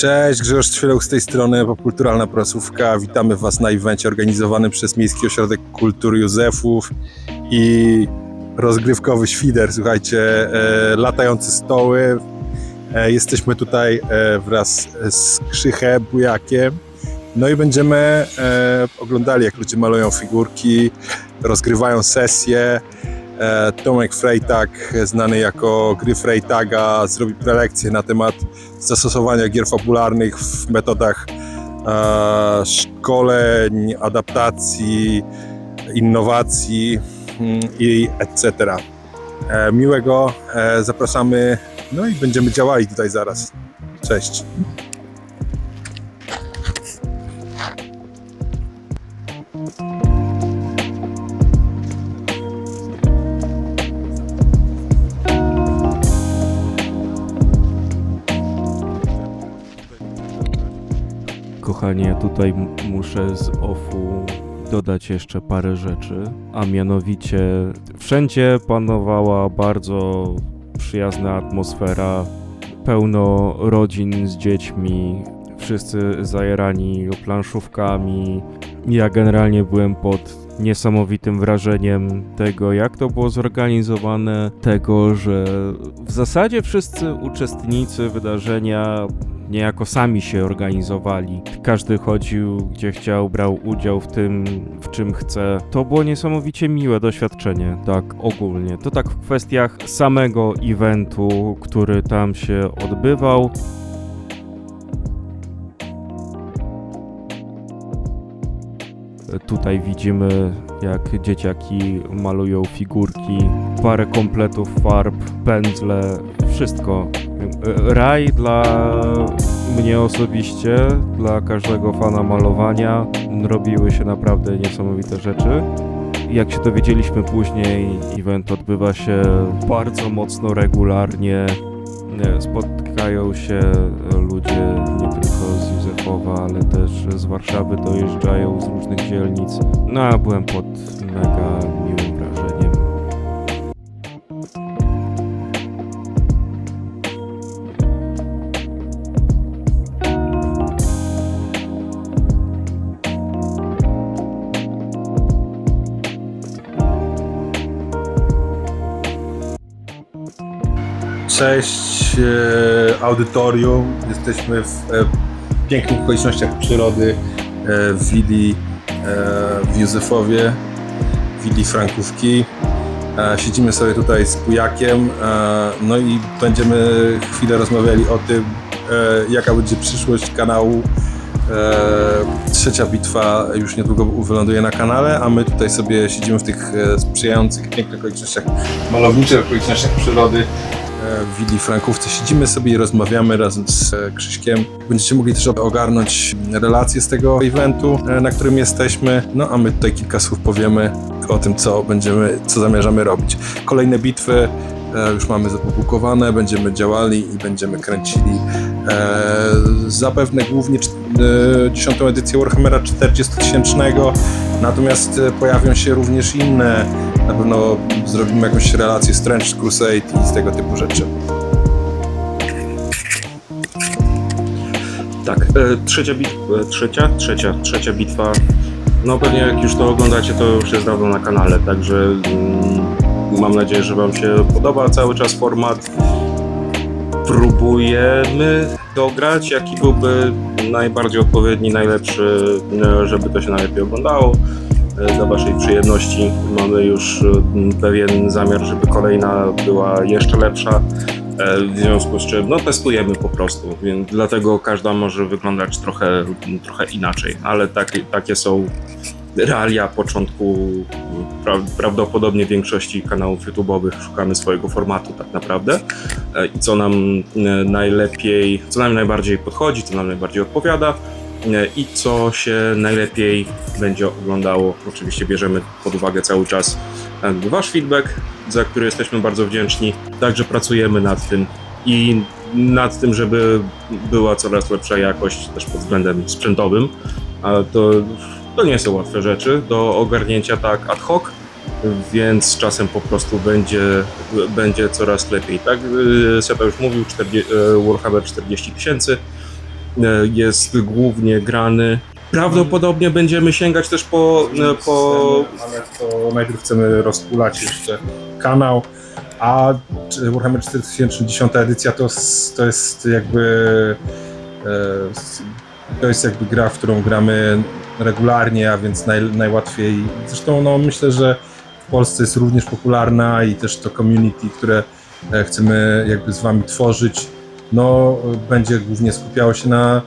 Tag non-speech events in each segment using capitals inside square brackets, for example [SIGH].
Cześć, Grzegorz Ćwieloch z tej strony, Popkulturalna Prasówka. Witamy Was na evencie organizowanym przez Miejski Ośrodek Kultury Józefów i rozgrywkowy świder, słuchajcie, e, latające stoły. E, jesteśmy tutaj e, wraz z Krzychem Bujakiem. No i będziemy e, oglądali, jak ludzie malują figurki, rozgrywają sesje. E, Tomek Freytag, znany jako gry Freytaga, zrobi prelekcję na temat zastosowania gier fabularnych w metodach e, szkoleń, adaptacji, innowacji mm, i etc. E, miłego, e, zapraszamy, no i będziemy działali tutaj zaraz. Cześć. Kochanie, ja tutaj muszę z OFU dodać jeszcze parę rzeczy, a mianowicie wszędzie panowała bardzo przyjazna atmosfera, pełno rodzin z dziećmi, wszyscy zajerani planszówkami. Ja generalnie byłem pod niesamowitym wrażeniem tego, jak to było zorganizowane, tego, że w zasadzie wszyscy uczestnicy wydarzenia niejako sami się organizowali. Każdy chodził gdzie chciał, brał udział w tym, w czym chce. To było niesamowicie miłe doświadczenie, tak ogólnie. To tak w kwestiach samego eventu, który tam się odbywał. Tutaj widzimy, jak dzieciaki malują figurki, parę kompletów farb, pędzle, wszystko. Raj dla mnie osobiście, dla każdego fana malowania. Robiły się naprawdę niesamowite rzeczy. Jak się dowiedzieliśmy później, event odbywa się bardzo mocno regularnie. Spotkają się ludzie nie tylko z Józefowa, ale też z Warszawy dojeżdżają z różnych dzielnic. No a byłem pod mega Cześć e, audytorium. Jesteśmy w e, pięknych okolicznościach przyrody e, w Willi e, w Józefowie, w Willi Frankówki. E, siedzimy sobie tutaj z Pujakiem, e, no i będziemy chwilę rozmawiali o tym, jaka będzie przyszłość kanału. Trzecia bitwa już niedługo wyląduje na kanale, a my tutaj sobie siedzimy w tych sprzyjających, pięknych okolicznościach, malowniczych okolicznościach przyrody w Willi Frankówce. Siedzimy sobie i rozmawiamy razem z e, Krzyśkiem. Będziecie mogli też ogarnąć relacje z tego eventu, e, na którym jesteśmy. No a my tutaj kilka słów powiemy o tym, co będziemy, co zamierzamy robić. Kolejne bitwy e, już mamy zapublikowane, będziemy działali i będziemy kręcili e, zapewne głównie e, 10 edycję Warhammera 40-tysięcznego, natomiast e, pojawią się również inne na pewno zrobimy jakąś relację z Crusade i z tego typu rzeczy. Tak, e, trzecia bitwa, trzecia, trzecia, trzecia bitwa. No pewnie jak już to oglądacie, to już jest dawno na kanale, także mm, mam nadzieję, że Wam się podoba cały czas format. Próbujemy dograć, jaki byłby najbardziej odpowiedni, najlepszy, e, żeby to się najlepiej oglądało. E, Dla Waszej przyjemności mamy już e, pewien zamiar, żeby kolejna była jeszcze lepsza. E, W związku z czym no, testujemy po prostu, więc dlatego każda może wyglądać trochę, trochę inaczej, ale takie, takie są realia początku pra, prawdopodobnie większości kanałów YouTube'owych. Szukamy swojego formatu tak naprawdę i co nam najlepiej, co nam najbardziej podchodzi, co nam najbardziej odpowiada i co się najlepiej będzie oglądało. Oczywiście bierzemy pod uwagę cały czas e, Wasz feedback, za który jesteśmy bardzo wdzięczni. Także pracujemy nad tym i nad tym, żeby była coraz lepsza jakość też pod względem sprzętowym. Ale to, to nie są łatwe rzeczy do ogarnięcia tak ad hoc, więc czasem po prostu będzie, będzie coraz lepiej. Tak, y, Seta już mówił, 40, y, Warhammer 40 tysięcy. E, jest głównie grany. Prawdopodobnie będziemy sięgać też po, e, po Ale to najpierw chcemy rozkulać jeszcze kanał, a Warhammer 4010 edycja to, to jest jakby e, to jest jakby gra, w którą gramy regularnie, a więc naj, najłatwiej. Zresztą no, myślę, że w Polsce jest również popularna i też to community, które chcemy jakby z wami tworzyć, no będzie głównie skupiało się na,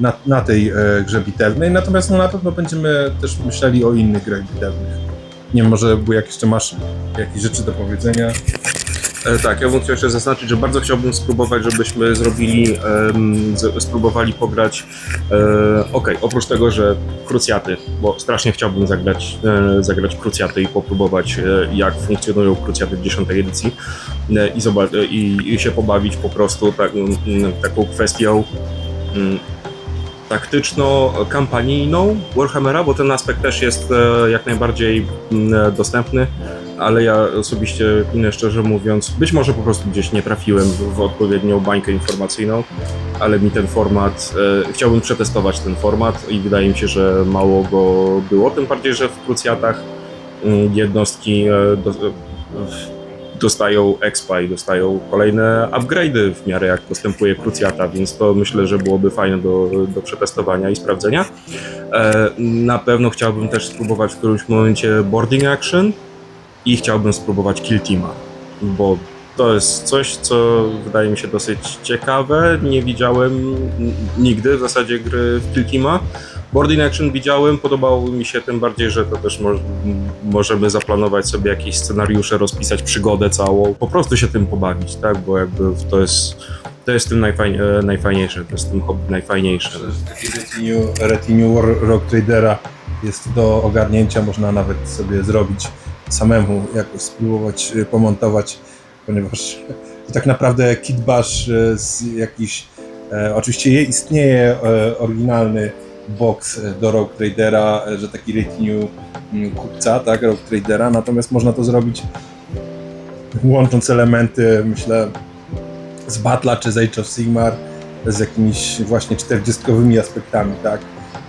na, na tej e, grze bitewnej, natomiast no, na pewno będziemy też myśleli o innych grach bitewnych. Nie wiem, może jak jeszcze masz jakieś rzeczy do powiedzenia. E, Tak, ja bym chciał jeszcze zaznaczyć, że bardzo chciałbym spróbować, żebyśmy zrobili, em, z, spróbowali pograć, e, okej, oprócz tego, że krucjaty, bo strasznie chciałbym zagrać, e, zagrać krucjaty i popróbować, e, jak funkcjonują krucjaty w 10 edycji e, i, zobac- e, i, i się pobawić po prostu tak, taką kwestią taktyczno-kampanijną Warhammera, bo ten aspekt też jest e, jak najbardziej dostępny ale ja osobiście, szczerze mówiąc, być może po prostu gdzieś nie trafiłem w, odpowiednią bańkę informacyjną, ale mi ten format, e, chciałbym przetestować ten format i wydaje mi się, że mało go było, tym bardziej, że w krucjatach jednostki e, do, e, dostają expa i dostają kolejne upgrade'y w miarę jak postępuje krucjata, więc to myślę, że byłoby fajne do, do przetestowania i sprawdzenia. E, na pewno chciałbym też spróbować w którymś momencie boarding action, i chciałbym spróbować Kill Teama, bo to jest coś, co wydaje mi się dosyć ciekawe. Nie widziałem nigdy w zasadzie gry w Kill Teama. Boarding Action widziałem, podobało mi się tym bardziej, że to też mo- możemy zaplanować sobie jakieś scenariusze, rozpisać przygodę całą, po prostu się tym pobawić, tak, bo jakby to jest, to jest tym e, najfajniejsze, to jest tym hobby najfajniejsze. Retinue, retinue Rock Tradera jest do ogarnięcia, można nawet sobie zrobić samemu, jakoś spróbować y, pomontować, ponieważ [LAUGHS] tak naprawdę Kit Bash y, z jakiś, e, oczywiście je- istnieje e, oryginalny box do Rogue Tradera, że taki retinue mm, kupca, tak, Rogue Tradera, natomiast można to zrobić łącząc elementy, myślę, z Battle'a czy z Age of Sigmar, z jakimiś właśnie 40 aspektami, tak?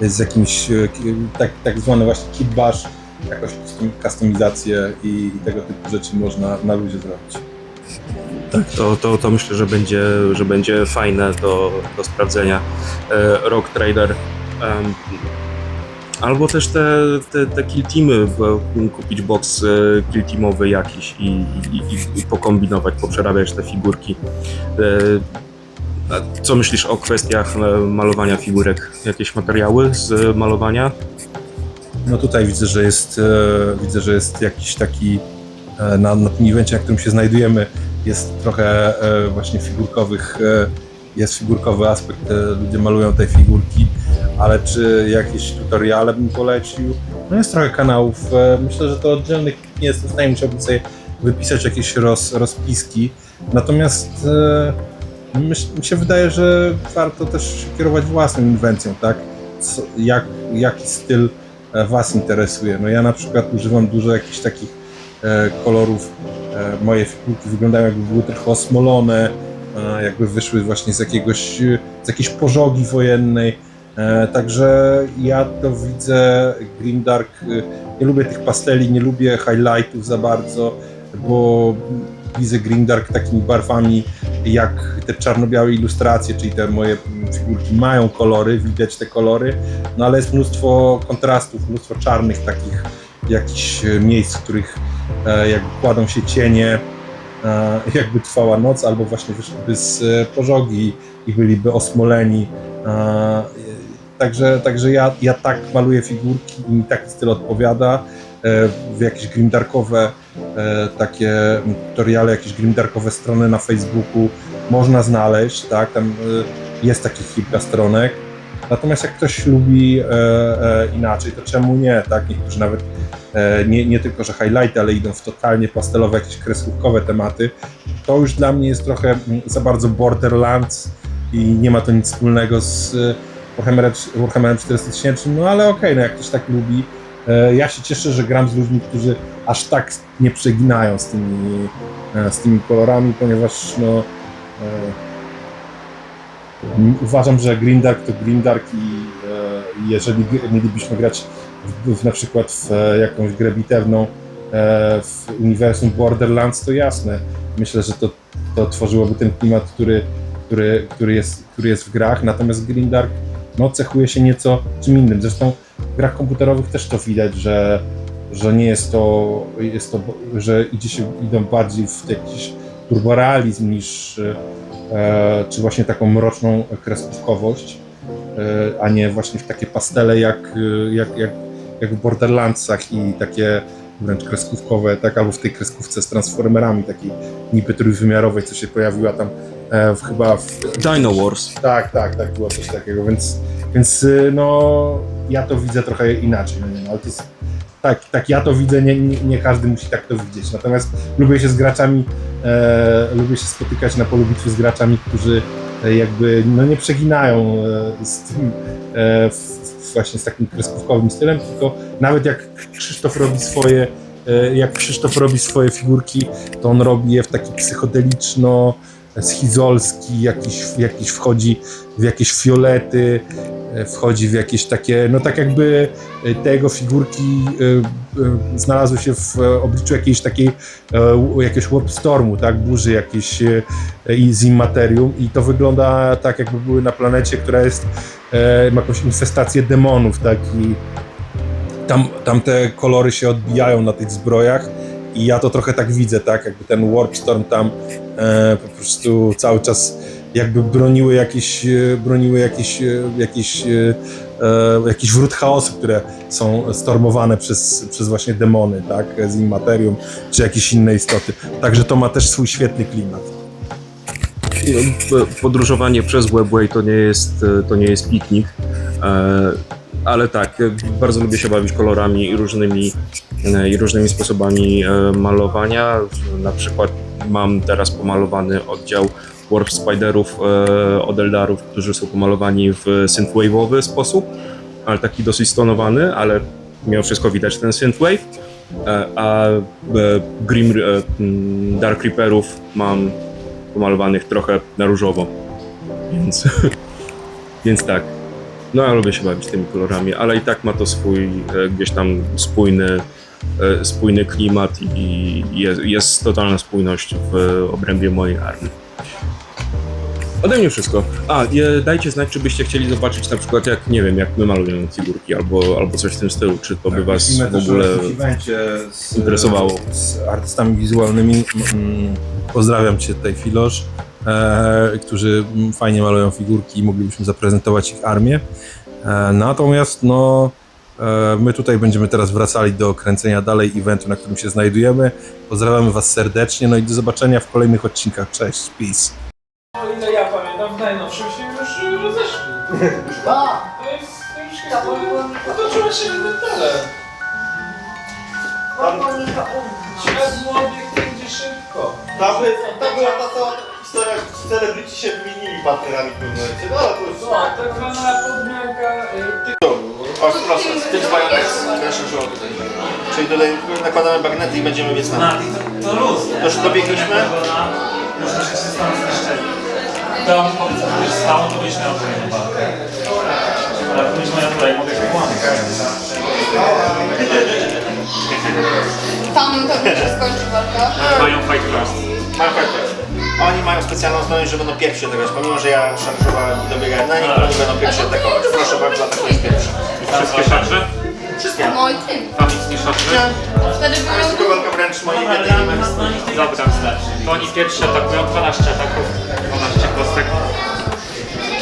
Z jakimś e, tak, tak zwane właśnie kit bash, jakoś custom- kustomizację i, i tego typu rzeczy można na luzie zrobić. To, to, to myślę, że będzie, że będzie fajne do, do sprawdzenia. E, Rock Trader. Albo też te, te, te kill teamy, kupić box e, kill teamowy jakiś i, i, i, pokombinować, poprzerabiać te figurki. E, co myślisz o kwestiach e, malowania figurek? Jakieś materiały z malowania? No tutaj widzę, że jest, widzę, że jest jakiś taki na, na tym evencie, na którym się znajdujemy, jest trochę właśnie figurkowych, jest figurkowy aspekt, ludzie malują te figurki, ale czy jakieś tutoriale bym polecił? No jest trochę kanałów, e, myślę, że to oddzielnych nie jest w stanie, musiałbym sobie wypisać jakieś roz, rozpiski, natomiast e, myśl, mi się wydaje, że warto też kierować własną inwencją, tak? Co, jak, jaki styl e, Was interesuje. No ja na przykład używam dużo jakichś takich e, kolorów. E, moje figurki wyglądają jakby były trochę osmolone, e, jakby wyszły właśnie z jakiegoś, z jakiejś pożogi wojennej. E, także ja to widzę Grimdark. E, nie lubię tych pasteli, nie lubię highlightów za bardzo, bo widzę Grimdark takimi barwami jak te czarno-białe ilustracje, czyli te moje figurki mają kolory, widać te kolory, no ale jest mnóstwo kontrastów, mnóstwo czarnych takich jakichś e, miejsc, w których e, jakby kładą się cienie, jakby trwała noc, albo właśnie wyszliby z pożogi i byliby osmoleni. Także, także ja, ja tak maluję figurki i mi taki styl odpowiada. E, W jakieś grimdarkowe e, takie tutoriale, jakieś grimdarkowe strony na Facebooku można znaleźć, tak, tam e, jest takich kilka stronek. Natomiast jak ktoś lubi inaczej, to czemu nie, tak? Niektórzy nawet nie, nie tylko, że highlighty, ale idą w totalnie pastelowe, jakieś kreskówkowe tematy. To już dla mnie jest trochę mm, za bardzo Borderlands i nie ma to nic wspólnego z Warhammerem, Warhammerem 4000, no ale okej, no jak ktoś tak lubi. E, ja się cieszę, że gram z ludźmi, którzy aż tak nie przeginają z tymi, e, z tymi kolorami, ponieważ no, e, uważam, że Green Dark to Green Dark i jeżeli mielibyśmy grać w, w, na przykład w jakąś grę bitewną w uniwersum Borderlands, to jasne. Myślę, że to, to tworzyłoby ten klimat, który, który, który, jest, który jest w grach, natomiast Green Dark no, cechuje się nieco czym innym. Zresztą w grach komputerowych też to widać, że, że nie jest to, jest to, że idzie się, idą bardziej w jakiś turborealizm niż e, czy właśnie taką mroczną kreskówkowość, e, a nie właśnie w takie pastele jak, jak, jak, jak w Borderlandsach i takie wręcz kreskówkowe, tak, albo w tej kreskówce z Transformerami, takiej niby trójwymiarowej, co się pojawiła tam w, chyba w, Dino Wars. tak, tak, tak, było coś takiego, więc, więc y, no ja to widzę trochę inaczej, no nie, no, ale to jest, tak, tak ja to widzę, nie, nie, nie każdy musi tak to widzieć, natomiast lubię się z graczami, e, lubię się spotykać na polu bitwy z graczami, którzy e, jakby no nie przeginają e, z tym, e, właśnie z takim kreskówkowym stylem, tylko nawet jak Krzysztof robi swoje e, jak Krzysztof robi swoje figurki, to on robi je w taki psychodeliczno, schizolski, jakiś, jakiś wchodzi w jakieś fiolety, e, wchodzi w jakieś takie, no tak jakby e, te jego figurki e, znalazły się w obliczu jakiejś takiej, jakiegoś warp stormu, tak, burzy jakiejś z immaterium. I to wygląda tak jakby były na planecie, która jest, ma jakąś infestację demonów, tak, i tam, tam te kolory się odbijają na tych zbrojach i ja to trochę tak widzę, tak, jakby ten warp storm tam e, po prostu cały czas jakby broniły jakieś, e, broniły jakieś, e, jakieś, e, e, wrót chaosu, które są stormowane przez, przez właśnie demony, tak, z immaterium, czy jakieś inne istoty. Także to ma też swój świetny klimat. Podróżowanie przez Webway to nie jest, to nie jest piknik. Ale tak, bardzo lubię się bawić kolorami i różnymi, i różnymi sposobami e, malowania. Na przykład mam teraz pomalowany oddział Warp Spiderów e, od Eldarów, którzy są pomalowani w synthwave'owy sposób, ale taki dosyć stonowany, ale mimo wszystko widać ten synthwave. E, A e, Grim, e, Dark Reaperów mam pomalowanych trochę na różowo. Więc, [LAUGHS] więc tak. No ja lubię się bawić tymi kolorami, ale i tak ma to swój e, gdzieś tam spójny, e, spójny klimat i jest, jest totalna spójność w obrębie mojej armii. Ode mnie wszystko. A, dajcie znać, czy byście chcieli zobaczyć na przykład jak, nie wiem, jak my malujemy figurki albo, albo coś w tym stylu, czy to by was w ogóle... z, interesowało. Z artystami wizualnymi. Pozdrawiam Cię tutaj, Filosz, e, którzy fajnie malują figurki i moglibyśmy zaprezentować ich armię. E, natomiast no, e, my tutaj będziemy teraz wracali do kręcenia dalej eventu, na którym się znajdujemy. Pozdrawiamy Was serdecznie, no i do zobaczenia w kolejnych odcinkach. Cześć, peace. O ile ja pamiętam, w najnowszym się już rozeszli. A, To jest to już było- potoczyła się w detale. to Świat młodych idzie szybko. To, by, to była ta cała historia, że celebryci się wymienili partnerami w pewnym momencie. No ale to już... No, tak zwana podmianka y, ty... Masz proszę, ty z bajonec, proszę tutaj. Czyli tutaj nakładamy bagnety i będziemy biec na Na, to, to luz, nie? To już dobiegliśmy? Już się stało zniszczeni. To powiedz, co byś stało, to byś miał swoją walkę. Ale byś miał tutaj, mogę się kłamać. Tam pewnie się skończy walka. Mają fight first. Mają fajkę. Oni mają specjalną zdolność, że będą pierwsi atakować. Pomimo, że ja szarżowałem i dobiegałem na nich, oni będą pierwsi atakować. Proszę bardzo, atakujesz pierwszy. Wszystkie szarże? Wszystkie. No i tym. Tam nic nie szarże? Wtedy były walka wręcz moimi Dobra, jedynymi. Dobra, to oni pierwsi atakują 12 ataków, 12 kostek.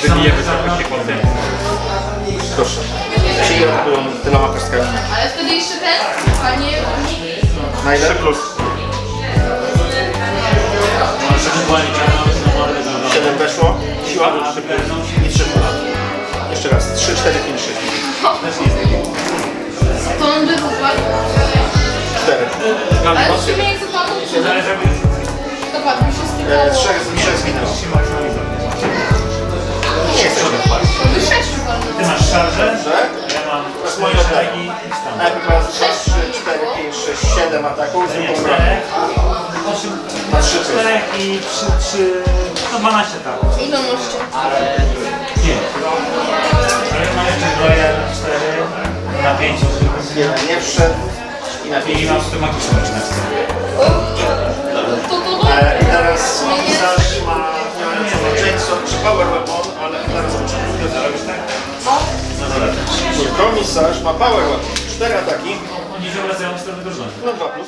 Wybijemy trochę kwoty. Proszę. Czyli atakują tyloma kostkami. Ale wtedy jeszcze ten, panie Na ile? 3 plus. Ewentualnie ciągnąć na mordę do 7 weszło. Siła? A, 3 plus. I 3 plus. Jeszcze raz. 3, 4, 5, 6. to on by wypadł. 4. Ale w sumie czy Zależy jak zapadł mi się E, stykało. trzech, trzech zginęło. Nie chcę się. To Ty masz szarżę, Tak? ja mam To jest moje oddaje. i stan. Najpierw raz 2, 3, 4, 5, 6, 7 ataków. Nie, Zwykłą 4, Na 3 4 i 3, 3 To 12 tak. Ile możecie? Nie. Mam jeszcze zbroję na 4, na 5. Jeden nie wszedł i na I pięć. mam sobie. E, I teraz komisarz ma czy Power Weapon, ale teraz tak? No dobra. Komisarz ma Power Weapon. Cztery ataki, Oni się obracają w stronę drużyny. no 2 plus.